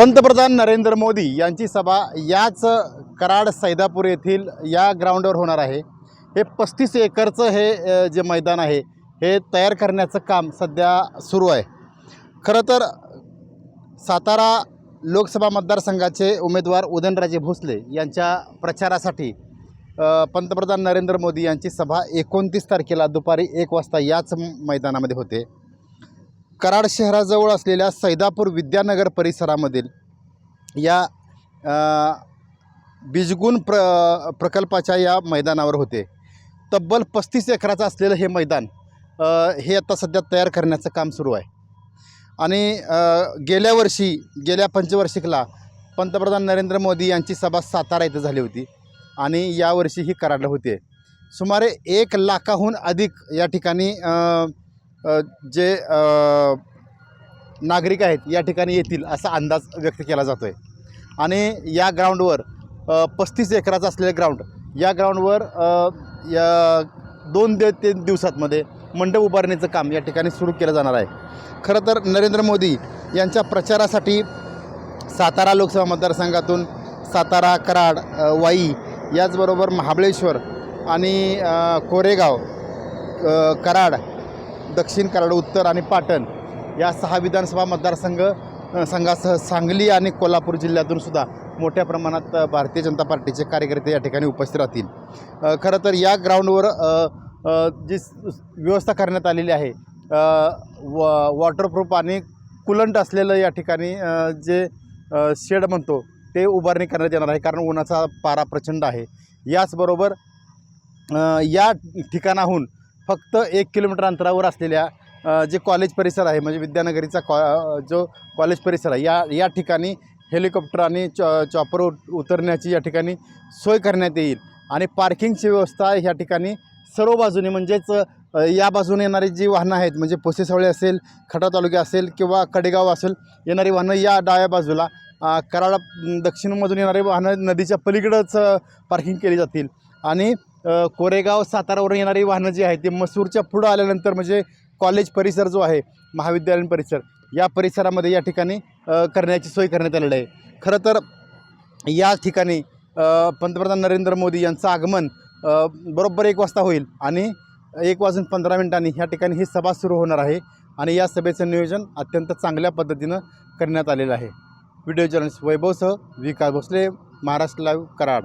पंतप्रधान नरेंद्र मोदी यांची सभा याच कराड सैदापूर येथील या ग्राउंडवर होणार आहे. हे पस्तीस एकरचं हे जे मैदान आहे हे तयार करण्याचं काम सध्या सुरू आहे. खरं तर सातारा लोकसभा मतदारसंघाचे उमेदवार उदयनराजे भोसले यांच्या प्रचारासाठी पंतप्रधान नरेंद्र मोदी यांची सभा एकोणतीस तारखेला दुपारी एक वाजता याच मैदानामध्ये होते. कराड शहराजवळ असलेल्या सैदापूर विद्यानगर परिसरामधील या बिजगुण प्र प्रकल्पाच्या या मैदानावर होते. तब्बल पस्तीस एकराचं असलेलं हे मैदान हे आता सध्या तयार करण्याचं काम सुरू आहे. आणि गेल्या वर्षी गेल्या पंचवार्षिकला पंतप्रधान नरेंद्र मोदी यांची सभा सातारा इथं झाली होती आणि यावर्षी ही कराडला होते. सुमारे एक लाखाहून अधिक या ठिकाणी जे नागरिक आहेत या ठिकाणी येतील असा अंदाज व्यक्त केला जातो आहे आणि या ग्राउंडवर पस्तीस एकराचं असलेलं ग्राउंड या ग्राउंडवर या दोन ते तीन दिवसातमध्ये मंडप उभारण्याचं काम या ठिकाणी सुरू केलं जाणार आहे. खरं तर नरेंद्र मोदी यांच्या प्रचारासाठी सातारा लोकसभा मतदारसंघातून सातारा कराड वाई याचबरोबर महाबळेश्वर आणि कोरेगाव कराड दक्षिण कराड उत्तर आणि पाटण या सहा विधानसभा मतदारसंघ संघासह सांगली आणि कोल्हापूर जिल्ह्यातून सुद्धा मोठ्या प्रमाणात भारतीय जनता पार्टीचे कार्यकर्ते या ठिकाणी उपस्थित राहतील. खरं तर या ग्राउंडवर जी व्यवस्था करण्यात आलेली आहे व वॉटरप्रूफ आणि कुलंट असलेलं या ठिकाणी जे शेड म्हणतो ते उभारणी करण्यात येणार आहे कारण उन्हाचा पारा प्रचंड आहे. याचबरोबर या ठिकाणाहून फक्त एक किलोमीटर अंतरावर असलेल्या जे कॉलेज परिसर आहे म्हणजे विद्यानगरीचा कॉ जो कॉलेज परिसर आहे या या ठिकाणी हेलिकॉप्टर आणि चॉ चॉपर उतरण्याची या ठिकाणी सोय करण्यात येईल. आणि पार्किंगची व्यवस्था ह्या ठिकाणी सर्व बाजूने म्हणजेच या बाजूने येणारी जी वाहनं आहेत म्हणजे पोसेसावळे असेल खटा तालुका असेल किंवा कडेगाव असेल येणारी वाहनं या डाव्या बाजूला कराड दक्षिणमधून येणारी वाहनं नदीच्या पलीकडंच पार्किंग केली जातील. आणि कोरेगाव सातारावरून येणारी वाहनं जी आहेत ती मसूरच्या पुढं आल्यानंतर म्हणजे कॉलेज परिसर जो आहे महाविद्यालयीन परिसर या परिसरामध्ये या ठिकाणी करण्याची सोय करण्यात आलेली आहे. खरं तर या ठिकाणी पंतप्रधान नरेंद्र मोदी यांचं आगमन बरोबर एक वाजता होईल आणि एक वाजून पंधरा मिनिटांनी ह्या ठिकाणी ही सभा सुरू होणार आहे आणि या सभेचं नियोजन अत्यंत चांगल्या पद्धतीनं करण्यात आलेलं आहे. व्हिडिओ जर्नलिस्ट वैभवसह विकास भोसले महाराष्ट्र लाईव्ह कराड.